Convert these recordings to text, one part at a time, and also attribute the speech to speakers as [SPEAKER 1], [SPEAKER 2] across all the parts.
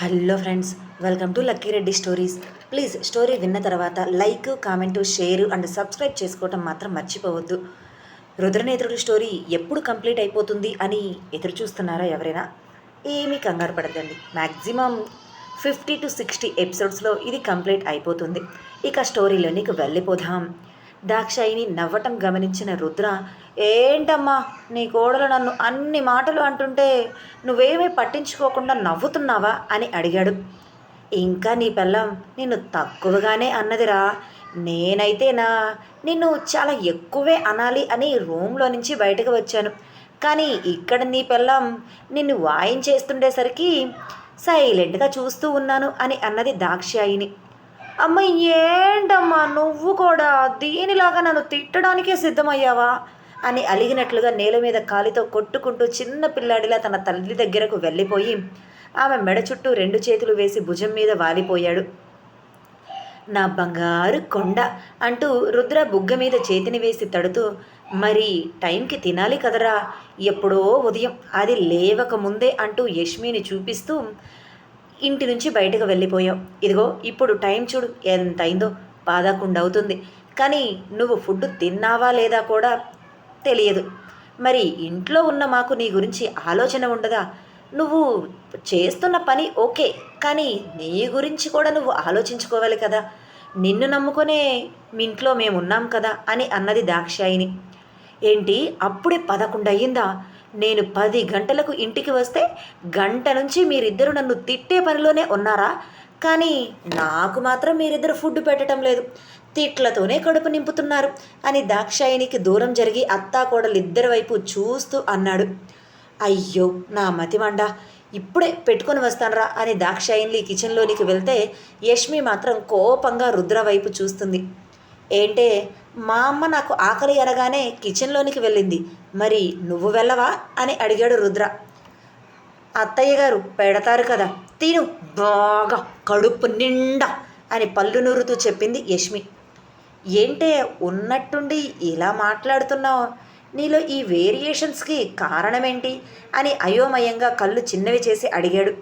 [SPEAKER 1] Hello friends welcome to Lucky Reddy stories. Please story విన్న తర్వాత like comment share and subscribe చేసుకోవటం మాత్రం మర్చిపోవద్దు. రుద్రనేత్రుడి స్టోరీ ఎప్పుడు కంప్లీట్ అయిపోతుంది అని ఎదురు చూస్తున్నారా ఎవరైనా? ఏమీ కంగారు పడదండి మ్యాక్సిమం ఫిఫ్టీ టు సిక్స్టీ ఎపిసోడ్స్లో ఇది కంప్లీట్ అయిపోతుంది. ఇక స్టోరీలోనికి వెళ్ళిపోదాం. దాక్షాయిని నవ్వటం గమనించిన రుద్ర ఏంటమ్మా నీ కోడలు నన్ను అన్ని మాటలు అంటుంటే నువ్వేమీ పట్టించుకోకుండా నవ్వుతున్నావా? అని అడిగాడు. ఇంకా నీ పిల్లం నిన్ను తక్కువగానే అన్నదిరా. నేనైతే నా నిన్ను చాలా ఎక్కువే అనాలి అని రూమ్లో నుంచి బయటకు వచ్చాను. కానీ ఇక్కడ నీ పిల్లం నిన్ను వాయించేస్తుండేసరికి సైలెంట్గా చూస్తూ ఉన్నాను అని అన్నది దాక్షాయిని. అమ్మ ఏంటమ్మా నువ్వు కూడా దీనిలాగా నన్ను తిట్టడానికే సిద్ధమయ్యావా? అని అలిగినట్లుగా నేల మీద కాలితో కొట్టుకుంటూ చిన్న పిల్లాడిలా తన తల్లి దగ్గరకు వెళ్ళిపోయి ఆమె మెడ చుట్టూ రెండు చేతులు వేసి భుజం మీద వాలిపోయాడు. నా బంగారు కొండ అంటూ రుద్ర బుగ్గ మీద చేతిని వేసి తడుతూ మరి టైంకి తినాలి కదరా ఎప్పుడో ఉదయం అది లేవక ముందే అంటూ యష్మిని చూపిస్తూ ఇంటి నుంచి బయటకు వెళ్ళిపోయావు. ఇదిగో ఇప్పుడు టైం చూడు ఎంత అయిందో బాధాకుండా అవుతుంది కానీ నువ్వు ఫుడ్ తిన్నావా లేదా కూడా తెలియదు. మరి ఇంట్లో ఉన్న మాకు నీ గురించి ఆలోచన ఉండదా? నువ్వు చేస్తున్న పని ఓకే కానీ నీ గురించి కూడా నువ్వు ఆలోచించుకోవాలి కదా. నిన్ను నమ్ముకునే మీ ఇంట్లో మేము ఉన్నాం కదా అని అన్నది దాక్షాయిని ఏంటి అప్పుడే పదకొండు అయ్యిందా నేను పది గంటలకు ఇంటికి వస్తే గంట నుంచి మీరిద్దరు నన్ను తిట్టే పనిలోనే ఉన్నారా? కానీ నాకు మాత్రం మీరిద్దరు ఫుడ్ పెట్టడం లేదు. తిట్లతోనే కడుపు నింపుతున్నారు అని దాక్షాయినికి దూరం జరిగి అత్తా ఇద్దరి వైపు చూస్తూ అన్నాడు. అయ్యో నా మతిమండ ఇప్పుడే పెట్టుకొని వస్తానరా అని దాక్షాయిని కిచెన్లోనికి వెళ్తే యష్మి మాత్రం కోపంగా రుద్ర వైపు చూస్తుంది. ఏంటే మా అమ్మ నాకు ఆకలి అనగానే కిచెన్లోనికి వెళ్ళింది. మరి నువ్వు వెళ్ళవా? అని అడిగాడు రుద్ర. అత్తయ్య గారు పెడతారు కదా తిను బాగా కడుపు నిండా అని పళ్ళు నూరుతూ చెప్పింది యష్మి. ఏంటే ఉన్నట్టుండి ఇలా మాట్లాడుతున్నావు? నీలో ఈ వేరియేషన్స్కి కారణమేంటి? అని అయోమయంగా కళ్ళు చిన్నవి చేసి అడిగాడు.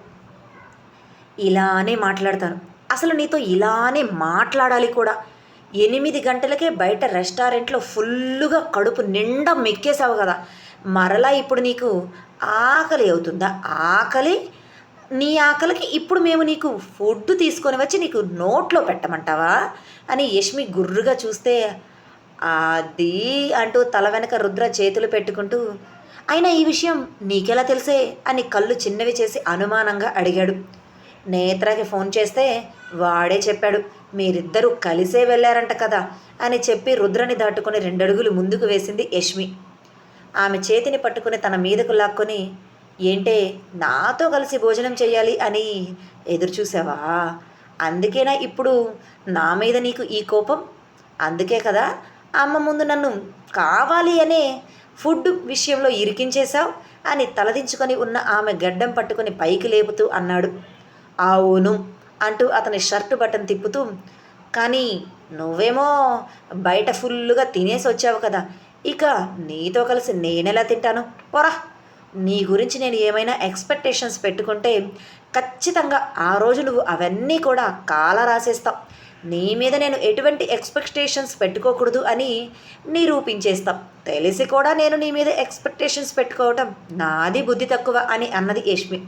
[SPEAKER 1] ఇలానే మాట్లాడతాను. అసలు నీతో ఇలానే మాట్లాడాలి కూడా. ఎనిమిది గంటలకే బయట రెస్టారెంట్లో ఫుల్లుగా కడుపు నిండా మెక్కేసావు కదా. మరలా ఇప్పుడు నీకు ఆకలి అవుతుందా? ఆకలి? నీ ఆకలికి ఇప్పుడు మేము నీకు ఫుడ్ తీసుకొని వచ్చి నీకు నోట్లో పెట్టమంటావా? అని యష్మి గుర్రుగా చూస్తే అది అంటూ తల వెనక రుద్ర చేతులు పెట్టుకుంటూ అయినా ఈ విషయం నీకెలా తెలిసే? అని కళ్ళు చిన్నవి చేసి అనుమానంగా అడిగాడు. నేత్రకి ఫోన్ చేస్తే వాడే చెప్పాడు మీరిద్దరూ కలిసే వెళ్ళారంట కదా అని చెప్పి రుద్రని దాటుకుని రెండడుగులు ముందుకు వేసింది యష్మి. ఆమె చేతిని పట్టుకుని తన మీదకు లాక్కొని ఏంటే నాతో కలిసి భోజనం చేయాలి అని ఎదురుచూసావా అందుకేనా ఇప్పుడు నా మీద నీకు ఈ కోపం? అందుకే కదా అమ్మ ముందు నన్ను కావాలి అనే ఫుడ్ విషయంలో ఇరికించేశావు అని తలదించుకొని ఉన్న ఆమె గడ్డం పట్టుకుని పైకి లేపుతూ అన్నాడు. అవును అంటూ అతని షర్టు బటన్ తిప్పుతూ కానీ నువ్వేమో బయట ఫుల్లుగా తినేసి వచ్చావు కదా ఇక నీతో కలిసి నేనెలా తింటాను? పొరా. నీ గురించి నేను ఏమైనా ఎక్స్పెక్టేషన్స్ పెట్టుకుంటే ఖచ్చితంగా ఆ రోజు నువ్వు అవన్నీ కూడా కాల రాసేస్తావు. నీ మీద నేను ఎటువంటి ఎక్స్పెక్టేషన్స్ పెట్టుకోకూడదు అని నిరూపించేస్తాం తెలిసి కూడా నేను నీ మీద ఎక్స్పెక్టేషన్స్ పెట్టుకోవటం నాది బుద్ధి తక్కువ అని అన్నది యష్మి.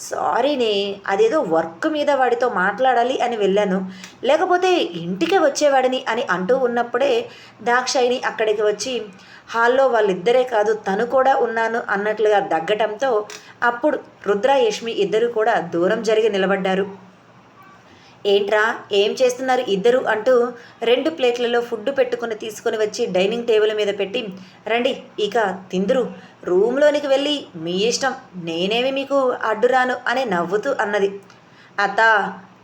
[SPEAKER 1] సారీనే అదేదో వర్క్ మీద వాడితో మాట్లాడాలి అని వెళ్ళాను. లేకపోతే ఇంటికే వచ్చేవాడిని అని అంటూ ఉన్నప్పుడే దాక్షాయిని అక్కడికి వచ్చి హాల్లో వాళ్ళిద్దరే కాదు తను కూడా ఉన్నాను అన్నట్లుగా దగ్గటంతో అప్పుడు రుద్ర యష్మి ఇద్దరు కూడా దూరం జరిగి నిలబడ్డారు. ఏంట్రా ఏం చేస్తున్నారు ఇద్దరు అంటూ రెండు ప్లేట్లలో ఫుడ్ పెట్టుకుని తీసుకొని వచ్చి డైనింగ్ టేబుల్ మీద పెట్టి రండి ఇక తిందురు. రూమ్లోనికి వెళ్ళి మీ ఇష్టం నేనేమి మీకు అడ్డురాను అని నవ్వుతూ అన్నది. అత్త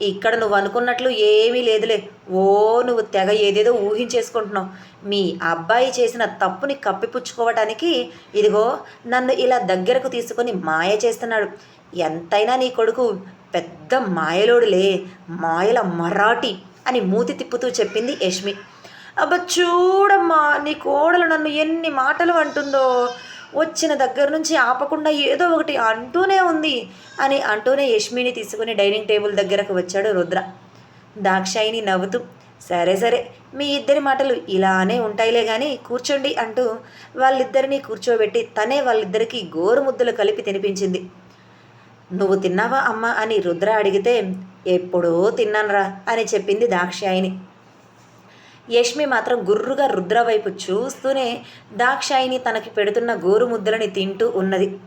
[SPEAKER 1] ఇక్కడ నువ్వు అనుకున్నట్లు ఏమీ లేదులే. ఓ నువ్వు తెగ ఏదేదో ఊహించేసుకుంటున్నావు. మీ అబ్బాయి చేసిన తప్పుని కప్పిపుచ్చుకోవటానికి ఇదిగో నన్ను ఇలా దగ్గరకు తీసుకొని మాయ చేస్తున్నాడు. ఎంతైనా నీ కొడుకు పెద్ద మాయలోడులే మాయల మరాఠీ అని మూతి తిప్పుతూ చెప్పింది యష్మి. అబ్బా చూడమ్మా నీ కోడలు నన్ను ఎన్ని మాటలు అంటుందో వచ్చిన దగ్గర నుంచి ఆపకుండా ఏదో ఒకటి అంటూనే ఉంది అని అంటూనే యష్మిని తీసుకుని డైనింగ్ టేబుల్ దగ్గరకు వచ్చాడు రుద్ర. దాక్షాయిని నవ్వుతూ సరే సరే మీ ఇద్దరి మాటలు ఇలానే ఉంటాయిలే కానీ కూర్చోండి అంటూ వాళ్ళిద్దరినీ కూర్చోబెట్టి తనే వాళ్ళిద్దరికీ గోరు ముద్దలు కలిపి తినిపించింది. నువ్వు తిన్నావా అమ్మ? అని రుద్ర అడిగితే ఎప్పుడో తిన్నానురా అని చెప్పింది దాక్షాయిని యష్మి మాత్రం గుర్రుగా రుద్ర వైపు చూస్తూనే దాక్షాయిని తనకి పెడుతున్న గోరు ముద్దలని తింటూ ఉన్నది.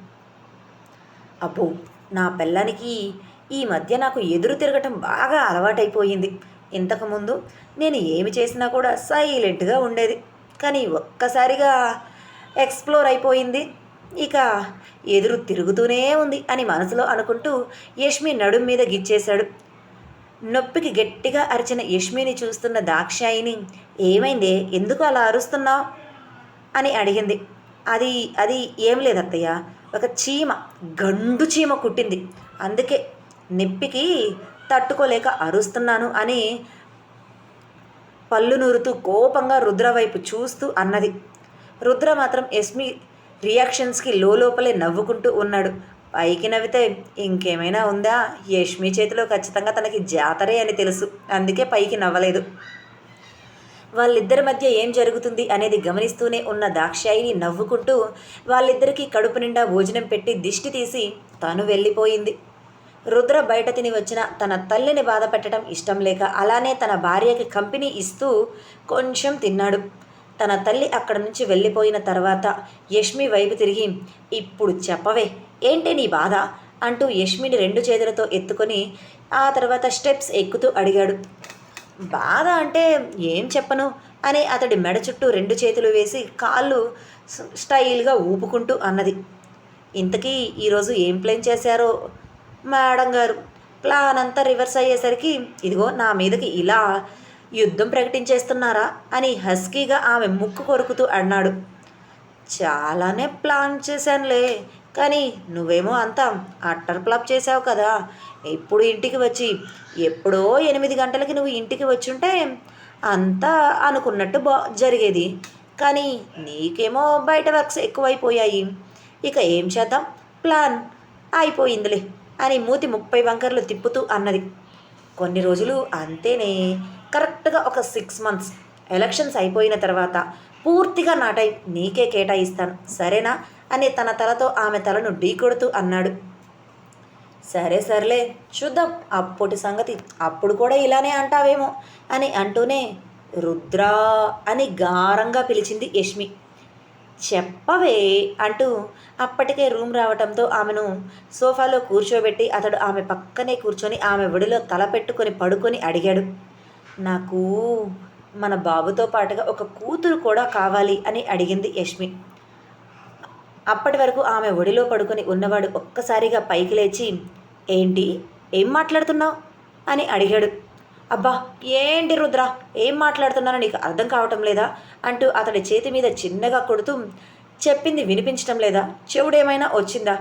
[SPEAKER 1] అబ్బో నా పిల్లానికి ఈ మధ్య నాకు ఎదురు తిరగటం బాగా అలవాటైపోయింది. ఇంతకుముందు నేను ఏమి చేసినా కూడా సైలెంట్గా ఉండేది. కానీ ఒక్కసారిగా ఎక్స్ప్లోర్ అయిపోయింది. ఇక ఎదురు తిరుగుతూనే ఉంది అని మనసులో అనుకుంటూ యష్మి నడుం మీద గిచ్చేశాడు. నొప్పికి గట్టిగా అరిచిన యష్మిని చూస్తున్న దాక్షాయిని ఏమైందే? ఎందుకు అలా అరుస్తున్నావు? అని అడిగింది. అది అది ఏం లేదత్తయ్య ఒక చీమ గండు చీమ కుట్టింది. అందుకే నొప్పికి తట్టుకోలేక అరుస్తున్నాను అని పళ్ళు నూరుతూ కోపంగా రుద్ర వైపు చూస్తూ అన్నది. రుద్ర మాత్రం యష్మి రియాక్షన్స్కి లోపలే నవ్వుకుంటూ ఉన్నాడు. పైకి నవ్వితే ఇంకేమైనా ఉందా? యష్మి చేతిలో ఖచ్చితంగా తనకి జాతరే అని తెలుసు. అందుకే పైకి నవ్వలేదు. వాళ్ళిద్దరి మధ్య ఏం జరుగుతుంది అనేది గమనిస్తూనే ఉన్న దాక్షాయిని నవ్వుకుంటూ వాళ్ళిద్దరికీ కడుపు నిండా భోజనం పెట్టి దిష్టి తీసి తను వెళ్ళిపోయింది. రుద్ర బయట తిని వచ్చిన తన తల్లిని బాధపెట్టడం ఇష్టం లేక అలానే తన భార్యకి కంపెనీ ఇస్తూ కొంచెం తిన్నాడు. తన తల్లి అక్కడ నుంచి వెళ్ళిపోయిన తర్వాత యష్మి వైపు తిరిగి ఇప్పుడు చెప్పవే ఏంటి నీ బాధ? అంటూ యష్మిని రెండు చేతులతో ఎత్తుకొని ఆ తర్వాత స్టెప్స్ ఎక్కుతూ అడిగాడు. బాధ అంటే ఏం చెప్పను? అని అతడి మెడ చుట్టూ రెండు చేతులు వేసి కాళ్ళు స్టైల్గా ఊపుకుంటూ అన్నది. ఇంతకీ ఈరోజు ఏం ప్లాన్ చేశారో మేడం గారు? ప్లాన్ అంతా రివర్స్ అయ్యేసరికి ఇదిగో నా మీదకి ఇలా యుద్ధం ప్రకటించేస్తున్నారా అని హస్కీగా ఆమె ముక్కు కొరుకుతూ అన్నాడు. చాలానే ప్లాన్ చేశానులే కానీ నువ్వేమో అంతా అట్టర్ ప్లాప్ చేసావు కదా. ఇప్పుడు ఇంటికి వచ్చి ఎప్పుడో ఎనిమిది గంటలకి నువ్వు ఇంటికి వచ్చుంటే అంతా అనుకున్నట్టు బా జరిగేది. కానీ నీకేమో బయట వర్క్స్ ఎక్కువైపోయాయి. ఇక ఏం చేద్దాం? ప్లాన్ అయిపోయిందిలే అని మూతి ముప్పై వంకర్లు తిప్పుతూ అన్నది. కొన్ని రోజులు అంతేనే కరెక్ట్గా ఒక సిక్స్ మంత్స్ ఎలక్షన్స్ అయిపోయిన తర్వాత పూర్తిగా నా టైం నీకే కేటాయిస్తాను. సరేనా? అని తన తలతో ఆమె తలను ఢీకొడుతూ అన్నాడు. సరే సర్లే చూద్దాం అప్పటి సంగతి. అప్పుడు కూడా ఇలానే అంటావేమో అని అంటూనే రుద్రా అని గారంగా పిలిచింది యష్మి. చెప్పవే అంటూ అప్పటికే రూమ్ రావటంతో ఆమెను సోఫాలో కూర్చోబెట్టి అతడు ఆమె పక్కనే కూర్చొని ఆమె విడిలో తల పెట్టుకొని పడుకొని అడిగాడు. నాకు మన బాబుతో పాటుగా ఒక కూతురు కూడా కావాలి అని అడిగింది యష్మి. అప్పటి వరకు ఆమె ఒడిలో పడుకొని ఉన్నవాడు ఒక్కసారిగా పైకి లేచి ఏంటి? ఏం మాట్లాడుతున్నావు? అని అడిగాడు. అబ్బా ఏంటి రుద్ర? ఏం మాట్లాడుతున్నానో నీకు అర్థం కావటం లేదా? అంటూ అతడి చేతి మీద చిన్నగా కొడుతూ చెప్పింది వినిపించటం లేదా? చెవుడేమైనా వచ్చిందా?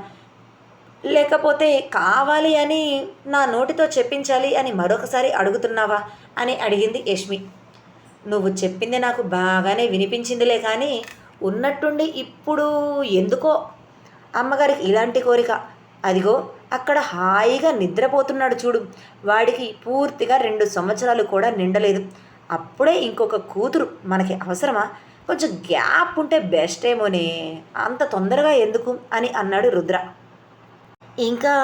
[SPEAKER 1] లేకపోతే కావాలి అని నా నోటితో చెప్పించాలి అని మరొకసారి అడుగుతున్నావా? అని అడిగింది యష్మి. నువ్వు చెప్పింది నాకు బాగానే వినిపించిందిలే కానీ ఉన్నట్టుండి ఇప్పుడు ఎందుకో? అమ్మగారికి ఇలాంటి కోరిక. అదిగో అక్కడ హాయిగా నిద్రపోతున్నాడు చూడు. వాడికి పూర్తిగా రెండు సంవత్సరాలు కూడా నిండలేదు. అప్పుడే ఇంకొక కూతురు మనకి అవసరమా? కొంచెం గ్యాప్ ఉంటే బెస్ట్ ఏమోనే అంత తొందరగా ఎందుకు? అని అన్నాడు రుద్ర. ఇంకా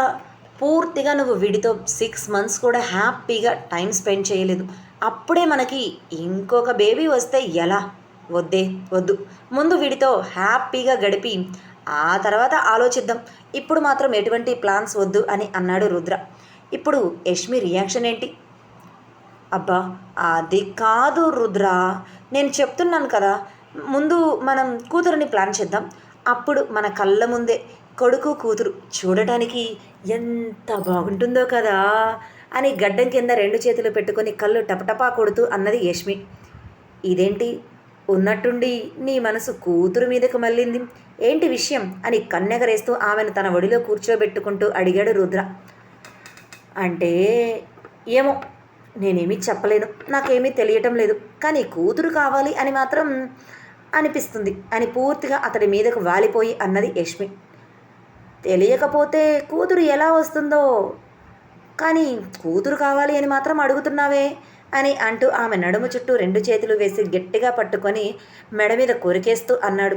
[SPEAKER 1] పూర్తిగా నువ్వు వీడితో సిక్స్ మంత్స్ కూడా హ్యాపీగా టైం స్పెండ్ చేయలేదు. అప్పుడే మనకి ఇంకొక బేబీ వస్తే ఎలా? వద్దే వద్దు. ముందు వీడితో హ్యాపీగా గడిపి ఆ తర్వాత ఆలోచిద్దాం. ఇప్పుడు మాత్రం ఎటువంటి ప్లాన్స్ వద్దు అని అన్నాడు రుద్ర. ఇప్పుడు యష్మి రియాక్షన్ ఏంటి? అబ్బా అది కాదు రుద్ర. నేను చెప్తున్నాను కదా ముందు మనం కూతురుని ప్లాన్ చేద్దాం. అప్పుడు మన కళ్ళ ముందే కొడుకు కూతురు చూడటానికి ఎంత బాగుంటుందో కదా అని గడ్డం కింద రెండు చేతులు పెట్టుకొని కళ్ళు టపటపా కొడుతూ అన్నది యష్మి. ఇదేంటి? ఉన్నట్టుండి నీ మనసు కూతురు మీదకు మళ్ళింది. ఏంటి విషయం? అని కన్నెగరేస్తూ ఆమెను తన ఒడిలో కూర్చోబెట్టుకుంటూ అడిగాడు రుద్ర. అంటే ఏమో నేనేమీ చెప్పలేను. నాకేమీ తెలియటం లేదు. కానీ కూతురు కావాలి అని మాత్రం అనిపిస్తుంది అని పూర్తిగా అతడి మీదకు వాలిపోయి అన్నది యష్మి. తెలియకపోతే కూతురు ఎలా వస్తుందో. కానీ కూతురు కావాలి అని మాత్రం అడుగుతున్నావే అని అంటూ ఆమె నడుము చుట్టూ రెండు చేతులు వేసి గట్టిగా పట్టుకొని మెడ మీద కొరికేస్తూ అన్నాడు.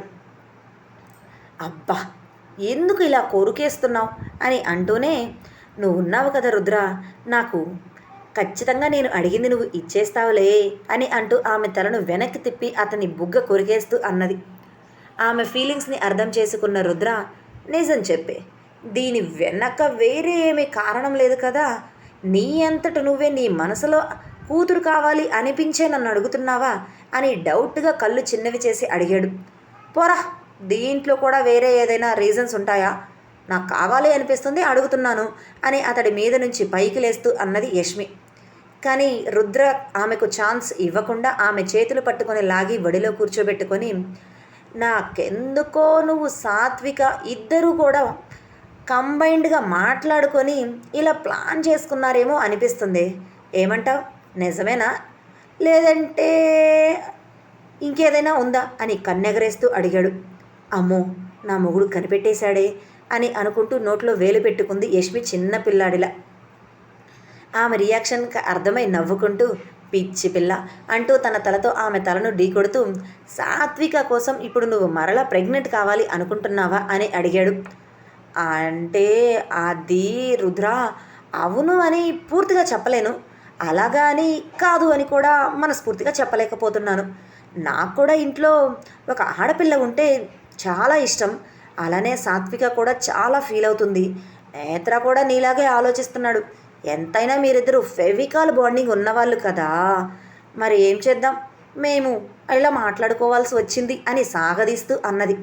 [SPEAKER 1] అబ్బా! ఎందుకు ఇలా కోరుకేస్తున్నావు? అని అంటూనే నువ్వు ఉన్నావు కదా రుద్ర నాకు ఖచ్చితంగా నేను అడిగింది నువ్వు ఇచ్చేస్తావులే అని అంటూ ఆమె తలను వెనక్కి తిప్పి అతని బుగ్గ కొరికేస్తూ అన్నది. ఆమె ఫీలింగ్స్ని అర్థం చేసుకున్న రుద్ర నిజం చెప్పే. దీని వెనక వేరే ఏమీ కారణం లేదు కదా? నీ అంతట నువ్వే నీ మనసులో కూతురు కావాలి అనిపించే నన్ను అడుగుతున్నావా? అని డౌట్గా కళ్ళు చిన్నవి చేసి అడిగాడు. పోరా దీంట్లో కూడా వేరే ఏదైనా రీజన్స్ ఉంటాయా? నాకు కావాలి అనిపిస్తుంది అడుగుతున్నాను అని అతడి మీద నుంచి పైకి లేస్తూ అన్నది యష్మి. కానీ రుద్ర ఆమెకు ఛాన్స్ ఇవ్వకుండా ఆమె చేతులు పట్టుకొని లాగి వడిలో కూర్చోబెట్టుకొని నాకెందుకో నువ్వు సాత్విక ఇద్దరూ కూడా కంబైన్డ్గా మాట్లాడుకొని ఇలా ప్లాన్ చేసుకున్నారేమో అనిపిస్తుంది. ఏమంటావు? నిజమేనా? లేదంటే ఇంకేదైనా ఉందా? అని కన్నెగరేస్తూ అడిగాడు. అమ్మో నా మొగుడు కనిపెట్టేశాడే అని అనుకుంటూ నోట్లో వేలు పెట్టుకుంది యష్మి చిన్న పిల్లాడిలా ఆమె రియాక్షన్కి అర్థమై నవ్వుకుంటూ పిచ్చి పిల్ల అంటూ తన తలతో ఆమె తలను ఢీకొడుతూ సాత్విక కోసం ఇప్పుడు నువ్వు మరలా ప్రెగ్నెంట్ కావాలి అనుకుంటున్నావా? అని అడిగాడు. అంటే అది రుద్ర అవును అని పూర్తిగా చెప్పలేను. అలాగా అని కాదు అని కూడా మనస్ఫూర్తిగా చెప్పలేకపోతున్నాను. నాకు కూడా ఇంట్లో ఒక ఆడపిల్ల ఉంటే చాలా ఇష్టం. అలానే సాత్విక కూడా చాలా ఫీల్ అవుతుంది. నేత్ర కూడా నీలాగే ఆలోచిస్తున్నాడు. ఎంతైనా మీరిద్దరు ఫెవికాల్ బాండింగ్ ఉన్నవాళ్ళు కదా. మరి ఏం చేద్దాం? మేము ఇలా మాట్లాడుకోవాల్సి వచ్చింది అని సాగదీస్తూ అన్నది.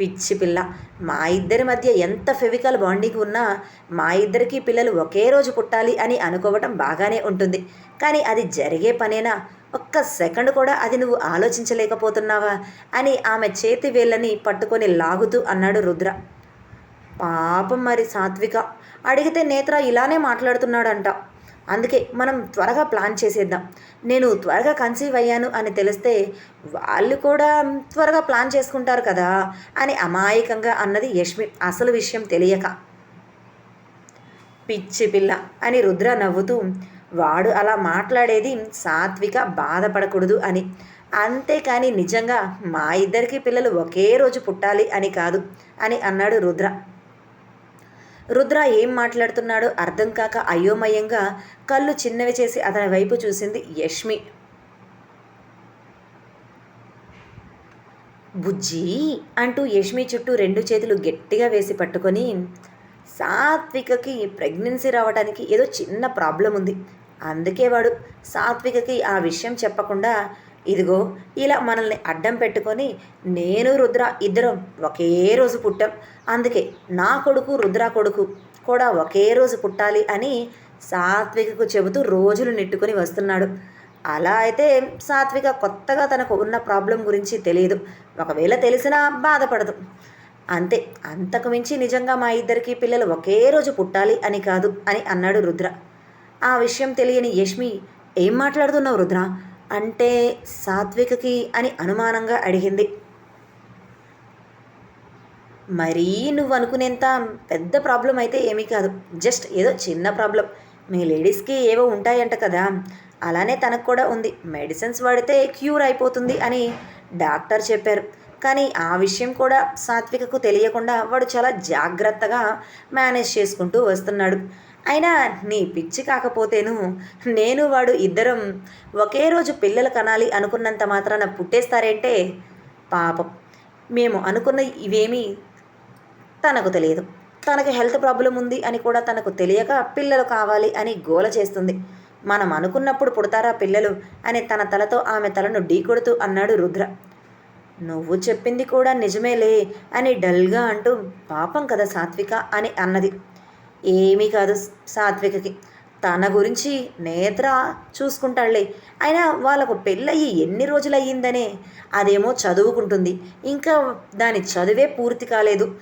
[SPEAKER 1] పిచ్చి పిల్ల మా ఇద్దరి మధ్య ఎంత ఫెవికల్ బాండింగ్ ఉన్నా మా ఇద్దరికి పిల్లలు ఒకే రోజు పుట్టాలి అని అనుకోవటం బాగానే ఉంటుంది. కానీ అది జరిగే పనేనా? ఒక్క సెకండ్ కూడా అది నువ్వు ఆలోచించలేకపోతున్నావా? అని ఆమె చేతి వేళ్ళని పట్టుకొని లాగుతూ అన్నాడు రుద్ర. పాపం మరి సాత్విక. అడిగితే నేత్ర ఇలానే మాట్లాడుతున్నాడంట. అందుకే మనం త్వరగా ప్లాన్ చేసేద్దాం. నేను త్వరగా కన్సీవ్ అయ్యాను అని తెలిస్తే వాళ్ళు కూడా త్వరగా ప్లాన్ చేసుకుంటారు కదా అని అమాయకంగా అన్నది యష్మి. అసలు విషయం తెలియక. పిచ్చి పిల్ల అని రుద్ర నవ్వుతూ వాడు అలా మాట్లాడేది సాత్విక బాధపడకూడదు అని. అంతేకాని నిజంగా మా ఇద్దరికి పిల్లలు ఒకే రోజు పుట్టాలి అని కాదు అని అన్నాడు రుద్ర. రుద్ర ఏం మాట్లాడుతున్నాడో అర్థం కాక అయోమయంగా కళ్ళు చిన్నవి చేసి అతని వైపు చూసింది యష్మి. బుజ్జి అంటూ యష్మి చుట్టూ రెండు చేతులు గట్టిగా వేసి పట్టుకొని సాత్వికకి ప్రెగ్నెన్సీ రావడానికి ఏదో చిన్న ప్రాబ్లం ఉంది అందుకే వాడు సాత్వికకి ఆ విషయం చెప్పకుండా ఇదిగో ఇలా మనల్ని అడ్డం పెట్టుకొని నేను రుద్ర ఇద్దరం ఒకే రోజు పుట్టాం. అందుకే నా కొడుకు రుద్ర కొడుకు కూడా ఒకే రోజు పుట్టాలి అని సాత్వికకు చెబుతూ రోజులు నెట్టుకొని వస్తున్నాడు. అలా అయితే సాత్విక కొత్తగా తనకు ఉన్న ప్రాబ్లం గురించి తెలియదు. ఒకవేళ తెలిసినా బాధపడదు. అంతే అంతకు మించి నిజంగా మా ఇద్దరికి పిల్లలు ఒకే రోజు పుట్టాలి అని కాదు అని అన్నాడు రుద్ర. ఆ విషయం తెలియని యష్మి ఏం మాట్లాడుతున్నావు రుద్ర? అంటే సాత్వికకి అని అనుమానంగా అడిగింది. మరీ నువ్వు అనుకునేంత పెద్ద ప్రాబ్లం అయితే ఏమీ కాదు. జస్ట్ ఏదో చిన్న ప్రాబ్లం. మీ లేడీస్కి ఏవో ఉంటాయంట కదా. అలానే తనకు కూడా ఉంది. మెడిసిన్స్ వాడితే క్యూర్ అయిపోతుంది అని డాక్టర్ చెప్పారు. కానీ ఆ విషయం కూడా సాత్వికకు తెలియకుండా వాడు చాలా జాగ్రత్తగా మేనేజ్ చేసుకుంటూ వస్తున్నాడు. అయినా నీ పిచ్చి కాకపోతేను నేను వాడు ఇద్దరం ఒకే రోజు పిల్లలు కనాలి అనుకున్నంత మాత్రాన పుట్టేస్తారంటే పాపం. మేము అనుకున్న ఇవేమీ తనకు తెలియదు. తనకు హెల్త్ ప్రాబ్లం ఉంది అని కూడా తనకు తెలియక పిల్లలు కావాలి అని గోల చేస్తుంది. మనం అనుకున్నప్పుడు పుడతారా పిల్లలు అని తన తలతో ఆమె తలను ఢీకొడుతూ అన్నాడు రుద్ర. నువ్వు చెప్పింది కూడా నిజమేలే అని డల్గా అంటూ పాపం కదా సాత్విక అని అన్నది. ఏమీ కాదు సాత్వికకి. తన గురించి నేత్ర చూసుకుంటాడులే అయినా వాళ్ళకు పెళ్ళయ్యి ఎన్ని రోజులు అయ్యిందనే అదేమో చదువుకుంటుంది. ఇంకా దాని చదువే పూర్తి కాలేదు.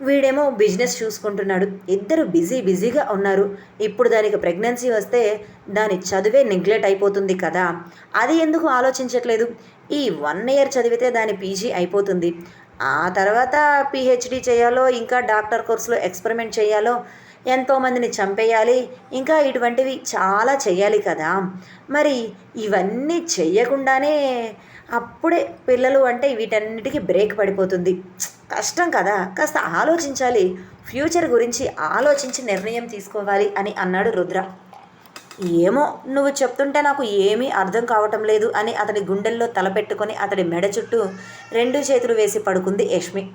[SPEAKER 1] వీడేమో బిజినెస్ చూసుకుంటున్నాడు. ఇద్దరు బిజీ బిజీగా ఉన్నారు. ఇప్పుడు దానికి ప్రెగ్నెన్సీ వస్తే దాని చదువే నెగ్లెక్ట్ అయిపోతుంది కదా. అది ఎందుకు ఆలోచించట్లేదు? ఈ వన్ ఇయర్ చదివితే దాని పీజీ అయిపోతుంది. ఆ తర్వాత పిహెచ్డి చేయాలో ఇంకా డాక్టర్ కోర్సులో ఎక్స్పెరిమెంట్ చేయాలో ఎంతోమందిని చంపేయాలి. ఇంకా ఇటువంటివి చాలా చేయాలి కదా. మరి ఇవన్నీ చెయ్యకుండానే అప్పుడే పిల్లలు అంటే వీటన్నిటికీ బ్రేక్ పడిపోతుంది. కష్టం కదా. కాస్త ఆలోచించాలి. ఫ్యూచర్ గురించి ఆలోచించి నిర్ణయం తీసుకోవాలి అని అన్నాడు రుద్ర. ఏమో నువ్వు చెప్తుంటే నాకు ఏమీ అర్థం కావటం లేదు అని అతడి గుండెల్లో తలపెట్టుకొని అతడి మెడ చుట్టూ రెండు చేతులు వేసి పడుకుంది యష్మి.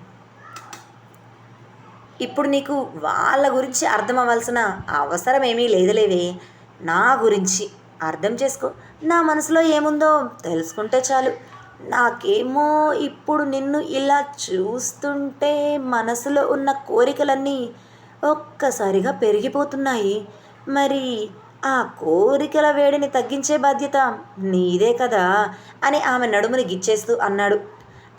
[SPEAKER 1] ఇప్పుడు నీకు వాళ్ళ గురించి అర్థం అవ్వాల్సిన అవసరం ఏమీ లేదులేవే. నా గురించి అర్థం చేసుకో. నా మనసులో ఏముందో తెలుసుకుంటే చాలు. నాకేమో ఇప్పుడు నిన్ను ఇలా చూస్తుంటే మనసులో ఉన్న కోరికలన్నీ ఒక్కసారిగా పెరిగిపోతున్నాయి. మరి ఆ కోరికల వేడిని తగ్గించే బాధ్యత నీదే కదా అని ఆమె నడుముని గిచ్చేస్తూ అన్నాడు.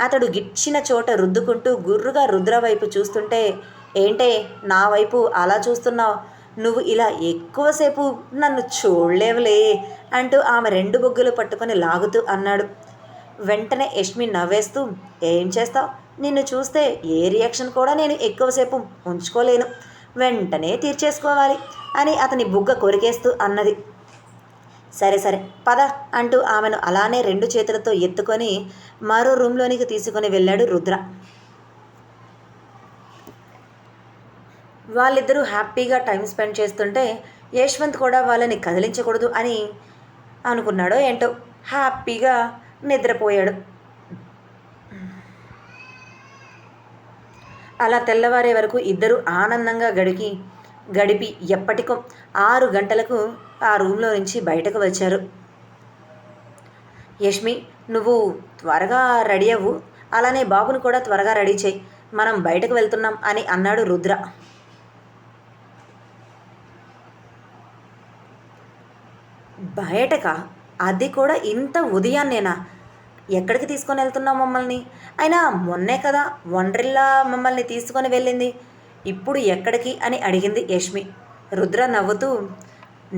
[SPEAKER 1] అతడు గిచ్చిన చోట రుద్దుకుంటూ గుర్రుగా రుద్ర వైపు చూస్తుంటే ఏంటే నా వైపు అలా చూస్తున్నావు? నువ్వు ఇలా ఎక్కువసేపు నన్ను చూడలేవులే అంటూ ఆమె రెండు బొగ్గులు పట్టుకొని లాగుతూ అన్నాడు. వెంటనే యష్మి నవ్వేస్తూ ఏం చేస్తావు? నిన్ను చూస్తే ఏ రియాక్షన్ కూడా నేను ఎక్కువసేపు ఉంచుకోలేను. వెంటనే తీర్చేసుకోవాలి అని అతని బుగ్గ కొరికేస్తూ అన్నది. సరే సరే పద అంటూ ఆమెను అలానే రెండు చేతులతో ఎత్తుకొని మరో రూమ్లోనికి తీసుకొని వెళ్ళాడు రుద్ర. వాళ్ళిద్దరూ హ్యాపీగా టైం స్పెండ్ చేస్తుంటే యశ్వంత్ కూడా వాళ్ళని కదిలించకూడదు అని అనుకున్నాడో ఏంటో హ్యాపీగా నిద్రపోయాడు. అలా తెల్లవారే వరకు ఇద్దరు ఆనందంగా గడికి గడిపి ఎప్పటికో ఆరు గంటలకు ఆ రూమ్లో నుంచి బయటకు వచ్చారు. యష్మి నువ్వు త్వరగా రెడీ అవ్వు. అలానే బాబును కూడా త్వరగా రెడీ చేయి. మనం బయటకు వెళ్తున్నాం అని అన్నాడు రుద్ర. బయటక? అది కూడా ఇంత ఉదయాన్నేనా? ఎక్కడికి తీసుకొని వెళ్తున్నావు మమ్మల్ని? అయినా మొన్నే కదా వండ్రిల్లా మమ్మల్ని తీసుకొని వెళ్ళింది. ఇప్పుడు ఎక్కడికి అని అడిగింది యష్మి. రుద్ర నవ్వుతూ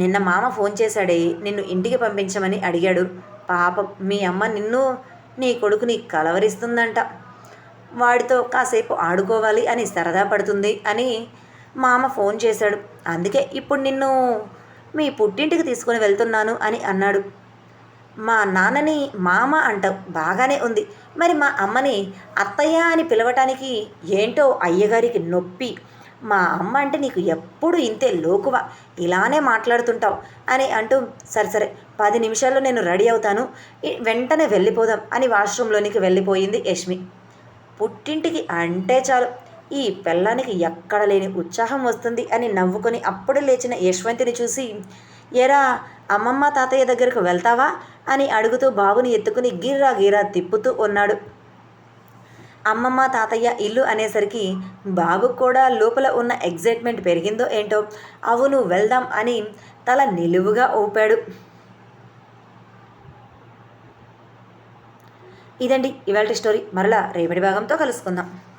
[SPEAKER 1] నిన్న మామ ఫోన్ చేశాడే నిన్ను ఇంటికి పంపించమని అడిగాడు. పాపం మీ అమ్మ నిన్ను నీ కొడుకుని కలవరిస్తుందంట. వాడితో కాసేపు ఆడుకోవాలి అని సరదా పడుతుంది అని మామ ఫోన్ చేశాడు. అందుకే ఇప్పుడు నిన్ను మీ పుట్టింటికి తీసుకొని వెళ్తున్నాను అని అన్నాడు. మా నాన్నని మామ అంటావు బాగానే ఉంది. మరి మా అమ్మని అత్తయ్య అని పిలవటానికి ఏంటో అయ్యగారికి నొప్పి. మా అమ్మ అంటే నీకు ఎప్పుడు ఇంతే లోకువ. ఇలానే మాట్లాడుతుంటావు అని అంటూ సరే సరే పది నిమిషాల్లో నేను రెడీ అవుతాను. వెంటనే వెళ్ళిపోదాం అని వాష్రూమ్లోనికి వెళ్ళిపోయింది యష్మి. పుట్టింటికి అంటే చాలు. ఈ పిల్లానికి ఎక్కడ లేని ఉత్సాహం వస్తుంది అని నవ్వుకొని అప్పుడు లేచిన యశ్వంతిని చూసి ఎరా అమ్మమ్మ తాతయ్య దగ్గరకు వెళ్తావా? అని అడుగుతూ బాబుని ఎత్తుకుని గిర్రా గిర్రా తిప్పుతూ ఉన్నాడు. అమ్మమ్మ తాతయ్య ఇల్లు అనేసరికి బాబుకు కూడా లోపల ఉన్న ఎగ్జైట్మెంట్ పెరిగిందో ఏంటో అవును వెళ్దాం అని తల నిలువుగా ఊపాడు. ఇదండి ఇవాళ స్టోరీ. మరలా రేపటి భాగంతో కలుసుకుందాం.